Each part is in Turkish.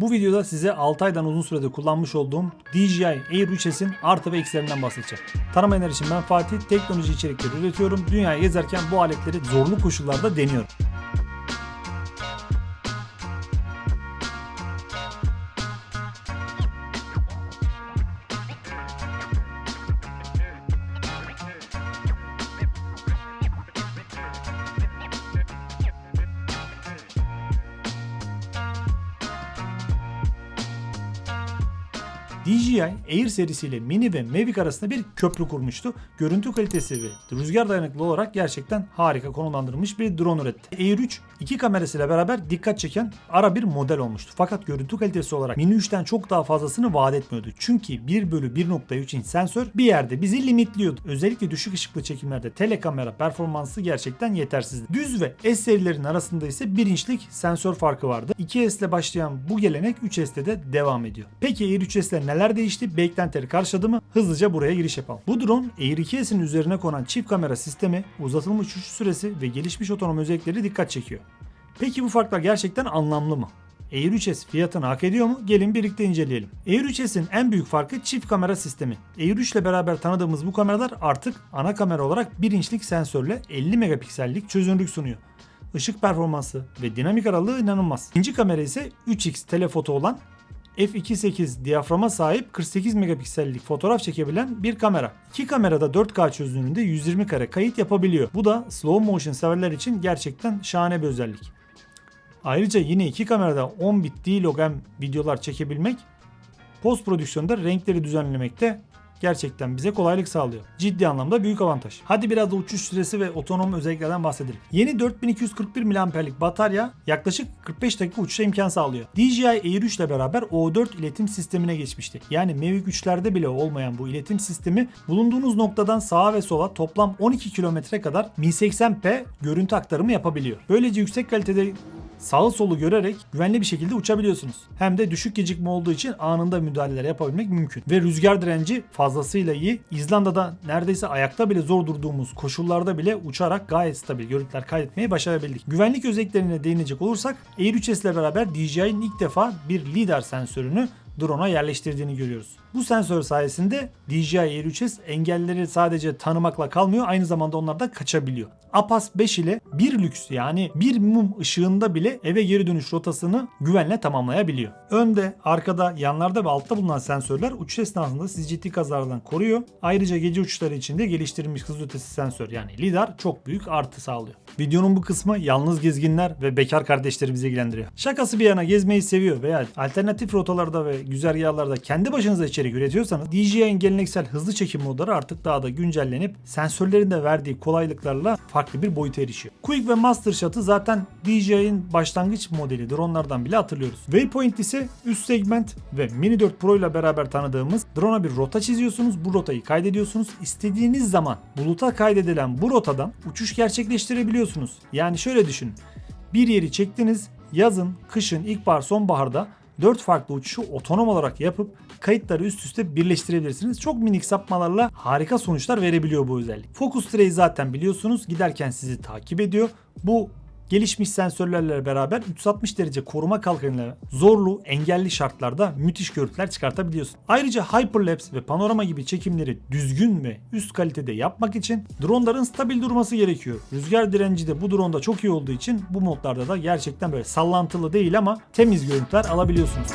Bu videoda size 6 aydan uzun sürede kullanmış olduğum DJI Air 3S'in artı ve eksilerinden bahsedeceğim. Tanımayanlar için ben Fatih, teknoloji içerikleri üretiyorum. Dünyayı gezerken bu aletleri zorlu koşullarda deniyorum. DJI Air serisiyle Mini ve Mavic arasında bir köprü kurmuştu. Görüntü kalitesi ve rüzgar dayanıklı olarak gerçekten harika konumlandırılmış bir drone üretti. Air 3 iki kamerasıyla beraber dikkat çeken ara bir model olmuştu. Fakat görüntü kalitesi olarak Mini 3'ten çok daha fazlasını vaat etmiyordu. Çünkü 1 bölü 1.3 inç sensör bir yerde bizi limitliyordu. Özellikle düşük ışıklı çekimlerde telekamera performansı gerçekten yetersizdi. Düz ve S serilerinin arasında ise 1 inçlik sensör farkı vardı. 2S ile başlayan bu gelenek 3S'te de devam ediyor. Peki Air 3S'te neler değişti? Beklentileri karşıladı mı? Hızlıca buraya giriş yapalım. Bu drone Air 2S'in üzerine konan çift kamera sistemi, uzatılmış uçuş süresi ve gelişmiş otonom özellikleri dikkat çekiyor. Peki bu farklar gerçekten anlamlı mı? Air 3S fiyatını hak ediyor mu? Gelin birlikte inceleyelim. Air 3S'in en büyük farkı çift kamera sistemi. Air 3 ile beraber tanıdığımız bu kameralar artık ana kamera olarak 1 inçlik sensörle 50 megapiksellik çözünürlük sunuyor. Işık performansı ve dinamik aralığı inanılmaz. İkinci kamera ise 3x telefoto olan f2.8 diyaframa sahip 48 megapiksellik fotoğraf çekebilen bir kamera. İki kamerada 4K çözünürlüğünde 120 kare kayıt yapabiliyor. Bu da slow motion severler için gerçekten şahane bir özellik. Ayrıca yine iki kamerada 10 bit D-Log videolar çekebilmek post prodüksiyonda renkleri düzenlemekte gerçekten bize kolaylık sağlıyor. Ciddi anlamda büyük avantaj. Hadi biraz da uçuş süresi ve otonom özelliklerden bahsedelim. Yeni 4241 mAh'lik batarya yaklaşık 45 dakika uçuşa imkan sağlıyor. DJI Air 3 ile beraber O4 iletim sistemine geçmişti. Yani Mavic 3'lerde bile olmayan bu iletim sistemi bulunduğunuz noktadan sağa ve sola toplam 12 kilometre kadar 1080p görüntü aktarımı yapabiliyor. Böylece yüksek kalitede sağı solu görerek güvenli bir şekilde uçabiliyorsunuz. Hem de düşük gecikme olduğu için anında müdahaleler yapabilmek mümkün. Ve rüzgar direnci fazlasıyla iyi. İzlanda'da neredeyse ayakta bile zor durduğumuz koşullarda bile uçarak gayet stabil görüntüler kaydetmeyi başarabildik. Güvenlik özelliklerine değinecek olursak Air 3S ile beraber DJI'nin ilk defa bir lidar sensörünü drone'a yerleştirdiğini görüyoruz. Bu sensör sayesinde DJI Air 3S engelleri sadece tanımakla kalmıyor aynı zamanda onlardan kaçabiliyor. APAS 5 ile bir lüks yani bir mum ışığında bile eve geri dönüş rotasını güvenle tamamlayabiliyor. Önde, arkada, yanlarda ve altta bulunan sensörler uçuş esnasında sizi ciddi kazalardan koruyor. Ayrıca gece uçuşları için de geliştirilmiş hız ötesi sensör yani lidar çok büyük artı sağlıyor. Videonun bu kısmı yalnız gezginler ve bekar kardeşlerimizi ilgilendiriyor. Şakası bir yana gezmeyi seviyor veya alternatif rotalarda ve güzergahlarda kendi başınıza içerik üretiyorsanız DJI'nin geleneksel hızlı çekim modları artık daha da güncellenip sensörlerin de verdiği kolaylıklarla farklı bir boyuta erişiyor. Quick ve Master Shot'ı zaten DJI'nin başlangıç modeli dronlardan bile hatırlıyoruz. Waypoint ise üst segment ve Mini 4 Pro ile beraber tanıdığımız drone'a bir rota çiziyorsunuz. Bu rotayı kaydediyorsunuz. İstediğiniz zaman buluta kaydedilen bu rotadan uçuş gerçekleştirebiliyorsunuz. Yani şöyle düşünün. Bir yeri çektiniz yazın, kışın, ilkbahar, sonbaharda 4 farklı uçuşu otonom olarak yapıp kayıtları üst üste birleştirebilirsiniz. Çok minik sapmalarla harika sonuçlar verebiliyor bu özellik. Focus Tray zaten biliyorsunuz giderken sizi takip ediyor. Bu gelişmiş sensörlerle beraber 360 derece koruma kalkanıyla zorlu, engelli şartlarda müthiş görüntüler çıkartabiliyorsun. Ayrıca hyperlapse ve panorama gibi çekimleri düzgün ve üst kalitede yapmak için dronların stabil durması gerekiyor. Rüzgar direnci de bu dronda çok iyi olduğu için bu modlarda da gerçekten böyle sallantılı değil ama temiz görüntüler alabiliyorsunuz.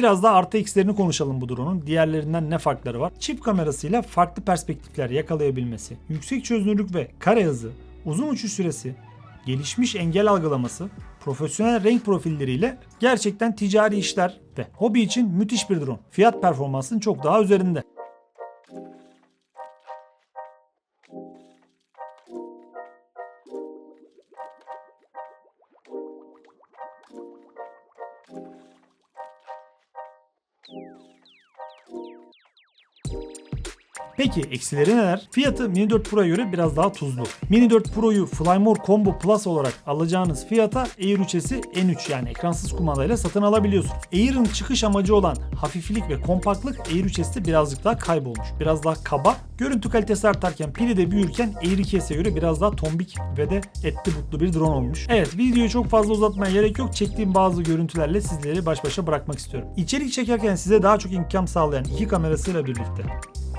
Biraz da artı eksilerini konuşalım bu drone'un. Diğerlerinden ne farkları var? Çift kamerasıyla farklı perspektifler yakalayabilmesi, yüksek çözünürlük ve kare hızı, uzun uçuş süresi, gelişmiş engel algılaması, profesyonel renk profilleriyle gerçekten ticari işler ve hobi için müthiş bir drone. Fiyat performansının çok daha üzerinde. you Peki eksileri neler? Fiyatı Mini 4 Pro'ya göre biraz daha tuzlu. Mini 4 Pro'yu Flymore Combo Plus olarak alacağınız fiyata Air 3S'i N3 yani ekransız kumandayla satın alabiliyorsunuz. Air'ın çıkış amacı olan hafiflik ve kompaktlık Air 3S'te birazcık daha kaybolmuş. Biraz daha kaba. Görüntü kalitesi artarken pili de büyürken Air 2S'e göre biraz daha tombik ve de etli butlu bir drone olmuş. Evet videoyu çok fazla uzatmaya gerek yok. Çektiğim bazı görüntülerle sizleri baş başa bırakmak istiyorum. İçerik çekerken size daha çok imkan sağlayan iki kamerasıyla birlikte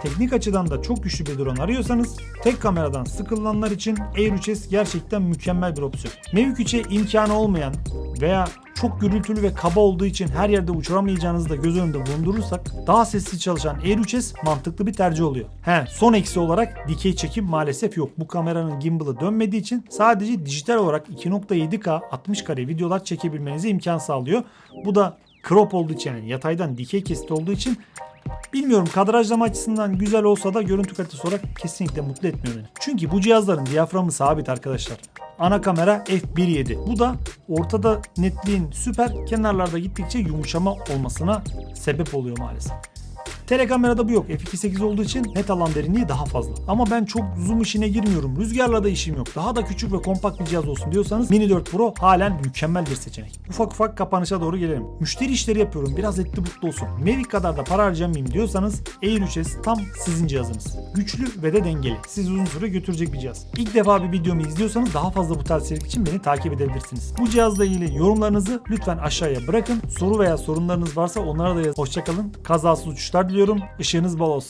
Teknik açıdan da çok güçlü bir drone arıyorsanız tek kameradan sıkılanlar için Air 3S gerçekten mükemmel bir opsiyon. Mavic 3'e imkanı olmayan veya çok gürültülü ve kaba olduğu için her yerde uçuramayacağınızı da göz önünde bulundurursak daha sessiz çalışan Air 3S mantıklı bir tercih oluyor. He, son eksi olarak dikey çekim maalesef yok. Bu kameranın gimbal'ı dönmediği için sadece dijital olarak 2.7K 60 kare videolar çekebilmenize imkan sağlıyor. Bu da crop olduğu için yani yataydan dikey kesit olduğu için Bilmiyorum kadrajlama açısından güzel olsa da görüntü kalitesi olarak kesinlikle mutlu etmiyor beni. Çünkü bu cihazların diyaframı sabit arkadaşlar. Ana kamera f1.7. Bu da ortada netliğin süper, kenarlarda gittikçe yumuşama olmasına sebep oluyor maalesef. Telekamerada bu yok. F2.8 olduğu için net alan derinliği daha fazla. Ama ben çok zoom işine girmiyorum. Rüzgarla da işim yok. Daha da küçük ve kompakt bir cihaz olsun diyorsanız Mini 4 Pro halen mükemmel bir seçenek. Ufak ufak kapanışa doğru gelelim. Müşteri işleri yapıyorum. Biraz etli butlu olsun. Mavic kadar da para harcamayayım diyorsanız Air 3S tam sizin cihazınız. Güçlü ve de dengeli. Sizi uzun süre götürecek bir cihaz. İlk defa bir videomu izliyorsanız daha fazla bu tarz içerik için beni takip edebilirsiniz. Bu cihazla ilgili yorumlarınızı lütfen aşağıya bırakın. Soru veya sorunlarınız varsa onlara da yazın. Hoşçakalın. Kazasız uçuşlar diliyorum. Işığınız bol olsun.